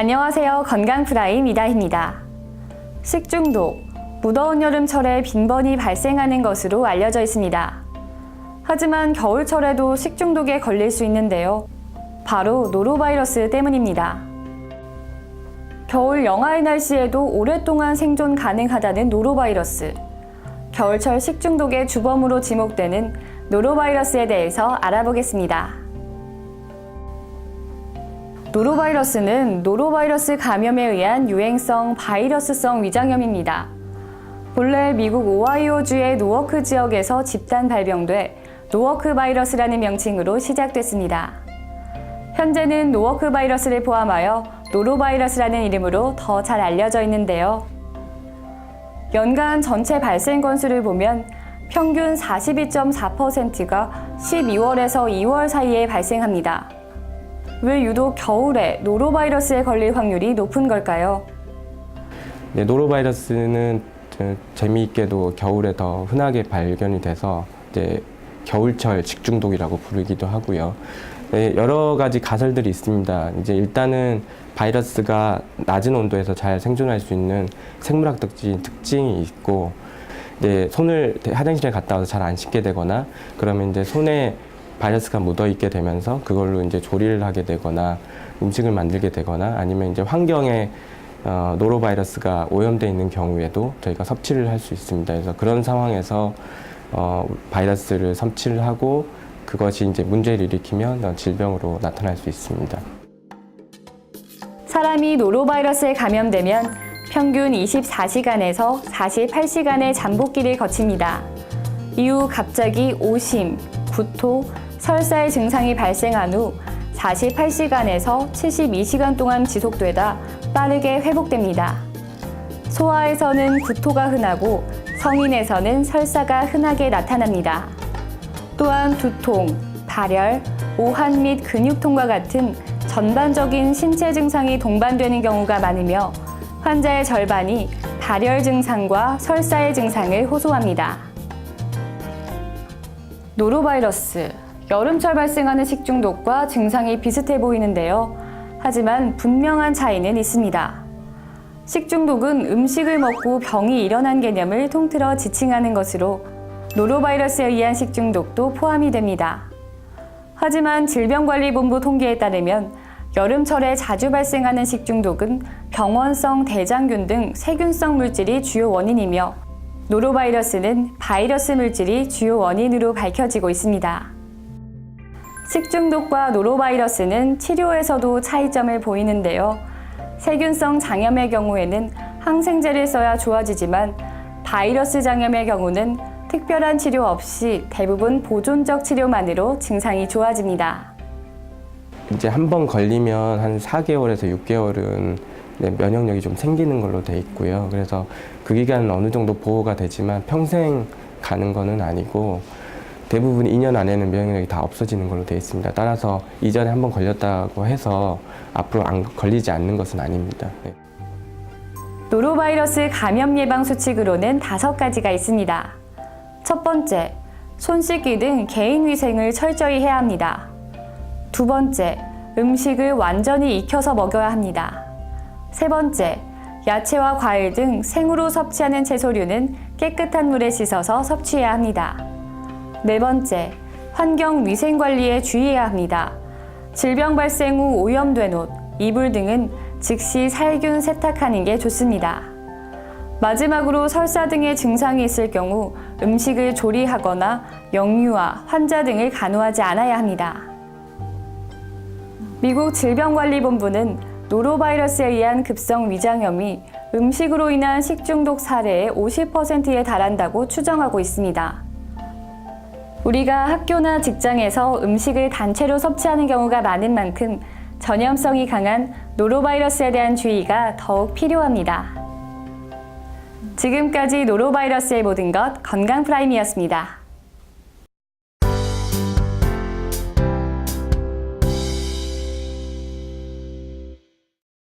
안녕하세요. 건강 프라임 이다희입니다. 식중독, 무더운 여름철에 빈번히 발생하는 것으로 알려져 있습니다. 하지만 겨울철에도 식중독에 걸릴 수 있는데요. 바로 노로바이러스 때문입니다. 겨울 영하의 날씨에도 오랫동안 생존 가능하다는 노로바이러스. 겨울철 식중독의 주범으로 지목되는 노로바이러스에 대해서 알아보겠습니다. 노로바이러스는 노로바이러스 감염에 의한 유행성 바이러스성 위장염입니다. 본래 미국 오하이오주의 노워크 지역에서 집단 발병돼 노워크 바이러스라는 명칭으로 시작됐습니다. 현재는 노워크 바이러스를 포함하여 노로바이러스라는 이름으로 더 잘 알려져 있는데요. 연간 전체 발생 건수를 보면 평균 42.4%가 12월에서 2월 사이에 발생합니다. 왜 유독 겨울에 노로바이러스에 걸릴 확률이 높은 걸까요? 네, 노로바이러스는 저- 재미있게도 겨울에 더 흔하게 발견이 돼서 이제 겨울철 직중독이라고 부르기도 하고요. 네, 여러 가지 가설들이 있습니다. 이제 일단은 바이러스가 낮은 온도에서 잘 생존할 수 있는 생물학 특징, 특징이 있고 이제 손을 화장실에 갔다 와서 잘 안 씻게 되거나 그러면 이제 손에 바이러스가 묻어 있게 되면서 그걸로 이제 조리를 하게 되거나 음식을 만들게 되거나 아니면 이제 환경에 어, 노로바이러스가 오염되어 있는 경우에도 저희가 섭취를 할 수 있습니다. 그래서 그런 상황에서 어, 바이러스를 섭취를 하고 그것이 이제 문제를 일으키면 어, 질병으로 나타날 수 있습니다. 사람이 노로바이러스에 감염되면 평균 24시간에서 48시간의 잠복기를 거칩니다. 이후 갑자기 오심, 구토, 설사의 증상이 발생한 후 48시간에서 72시간 동안 지속되다 빠르게 회복됩니다. 소아에서는 구토가 흔하고 성인에서는 설사가 흔하게 나타납니다. 또한 두통, 발열, 오한 및 근육통과 같은 전반적인 신체 증상이 동반되는 경우가 많으며 환자의 절반이 발열 증상과 설사의 증상을 호소합니다. 노로바이러스, 여름철 발생하는 식중독과 증상이 비슷해 보이는데요. 하지만 분명한 차이는 있습니다. 식중독은 음식을 먹고 병이 일어난 개념을 통틀어 지칭하는 것으로 노로바이러스에 의한 식중독도 포함이 됩니다. 하지만 질병관리본부 통계에 따르면 여름철에 자주 발생하는 식중독은 병원성 대장균 등 세균성 물질이 주요 원인이며 노로바이러스는 바이러스 물질이 주요 원인으로 밝혀지고 있습니다. 식중독과 노로바이러스는 치료에서도 차이점을 보이는데요. 세균성 장염의 경우에는 항생제를 써야 좋아지지만 바이러스 장염의 경우는 특별한 치료 없이 대부분 보존적 치료만으로 증상이 좋아집니다. 이제 한 번 걸리면 한 4개월에서 6개월은 네, 면역력이 좀 생기는 걸로 돼 있고요. 그래서 그 기간은 어느 정도 보호가 되지만 평생 가는 거는 아니고 대부분 2년 안에는 면역력이 다 없어지는 걸로 돼 있습니다. 따라서 이전에 한번 걸렸다고 해서 앞으로 안 걸리지 않는 것은 아닙니다. 네. 노로바이러스 감염 예방 수칙으로는 다섯 가지가 있습니다. 첫 번째, 손 씻기 등 개인 위생을 철저히 해야 합니다. 두 번째, 음식을 완전히 익혀서 먹여야 합니다. 세 번째, 야채와 과일 등 생으로 섭취하는 채소류는 깨끗한 물에 씻어서 섭취해야 합니다. 네 번째, 환경 위생 관리에 주의해야 합니다. 질병 발생 후 오염된 옷, 이불 등은 즉시 살균 세탁하는 게 좋습니다. 마지막으로 설사 등의 증상이 있을 경우 음식을 조리하거나 영유아, 환자 등을 간호하지 않아야 합니다. 미국 질병관리본부는 노로바이러스에 의한 급성 위장염이 음식으로 인한 식중독 사례의 50%에 달한다고 추정하고 있습니다. 우리가 학교나 직장에서 음식을 단체로 섭취하는 경우가 많은 만큼 전염성이 강한 노로바이러스에 대한 주의가 더욱 필요합니다. 지금까지 노로바이러스의 모든 것 건강 프라임이었습니다.